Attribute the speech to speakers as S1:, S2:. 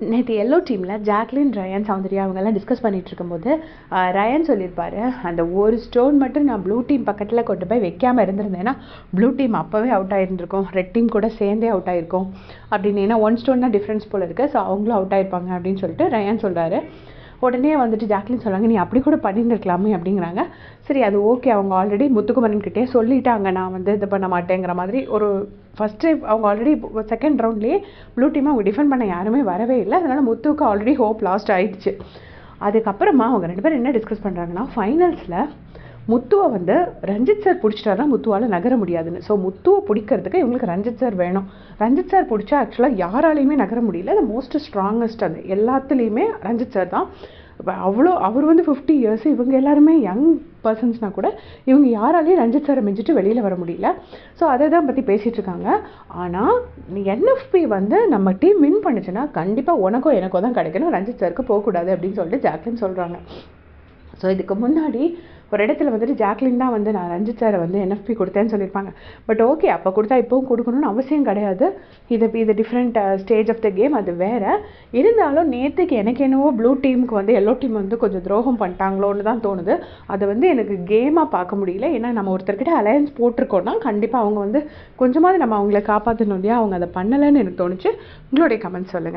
S1: நேற்று எல்லோ டீமில் Jacqueline Ryan Soundarya அவங்கெல்லாம் டிஸ்கஸ் பண்ணிகிட்டு இருக்கும்போது ரயான் ரயன் அந்த ஒரு ஸ்டோன் மட்டும் நான் ப்ளூ டீம் பக்கத்தில் கொண்டு போய் வைக்காமல் இருந்திருந்தேன்னா ப்ளூ டீம் அப்போவே அவுட் ஆகிருந்துருக்கும் ரெட் டீம் கூட சேர்ந்தே அவுட் ஆகிருக்கும் அப்படின்னு ஏன்னா ஒன் ஸ்டோன் தான் டிஃப்ரென்ஸ் போல் இருக்குது ஸோ அவங்களும் அவுட் ஆகிருப்பாங்க அப்படின்னு சொல்லிட்டு ரயன் சொல்கிறாரு உடனே வந்துட்டு ஜாக்லின் சொல்றாங்க நீ அப்படி கூட பண்ணியிருந்துருக்கலாமே அப்படிங்கிறாங்க. சரி அது ஓகே அவங்க ஆல்ரெடி முத்துக்குமரன் கிட்டே சொல்லிட்டாங்க நான் வந்து இது பண்ண மாட்டேங்கிற மாதிரி. ஒரு ஃபஸ்ட்டு அவங்க ஆல்ரெடி செகண்ட் ரவுண்ட்லேயே ப்ளூ டீம் அவங்க டிஃபெண்ட் பண்ண யாருமே வரவே இல்லை. அதனால முத்துவுக்கு ஆல்ரெடி ஹோப் லாஸ்ட் ஆயிடுச்சு. அதுக்கப்புறமா அவங்க ரெண்டு பேரும் என்ன டிஸ்கஸ் பண்ணுறாங்கன்னா ஃபைனல்ஸில் முத்துவை வந்து ரஞ்சித் சார் பிடிச்சிட்டாருன்னா முத்துவால் நகர முடியாதுன்னு. ஸோ முத்துவை பிடிக்கிறதுக்கு இவங்களுக்கு ரஞ்சித் சார் வேணும். ரஞ்சித் சார் பிடிச்சா ஆக்சுவலாக யாராலையுமே நகர முடியல. அது மோஸ்ட் ஸ்ட்ராங்கஸ்ட் அது. எல்லாத்துலேயுமே ரஞ்சித் சார் தான். அவ்வளோ அவர் வந்து ஃபிஃப்டி இயர்ஸ் இவங்க எல்லாருமே யங் பர்சன்ஸ்னால் கூட இவங்க யாராலையும் ரஞ்சித் சாரை மிஞ்சிட்டு வெளியில் வர முடியல. ஸோ அதை தான் பற்றி பேசிகிட்டு இருக்காங்க ஆனால் என்எஃப்பி வந்து நம்ம டீம் வின் பண்ணுச்சுன்னா கண்டிப்பாக உனக்கோ எனக்கோ தான் கிடைக்கணும். ரஞ்சித் சாருக்கு போகக்கூடாது அப்படின்னு சொல்லிட்டு ஜாக்லின் சொல்கிறாங்க ஸோ இதுக்கு முன்னாடி ஒரு இடத்துல வந்துட்டு ஜாக்லின் தான் வந்து நான் ரஞ்சித் சாரை வந்து என்எஃப்பி கொடுத்தேன்னு சொல்லியிருப்பாங்க. பட் ஓகே அப்போ கொடுத்தா இப்போவும் கொடுக்கணும்னு அவசியம் கிடையாது. இது இது different stage of the game அது வேற. இருந்தாலும் நேற்றுக்கு எனக்கு என்னவோ ப்ளூ டீமுக்கு வந்து எல்லோ டீம் வந்து கொஞ்சம் துரோகம் பண்ணிட்டாங்களோன்னு தான் தோணுது. அதை வந்து எனக்கு கேமாக பார்க்க முடியல. ஏன்னா நம்ம ஒருத்தர்கிட்ட அலையன்ஸ் போட்டிருக்கோன்னா கண்டிப்பாக அவங்க வந்து கொஞ்சமாவது நம்ம அவங்கள காப்பாற்றணும் இல்லையா? அவங்க அதை பண்ணலைன்னு எனக்கு தோணுச்சு. உங்களுடைய கமெண்ட் சொல்லுங்கள்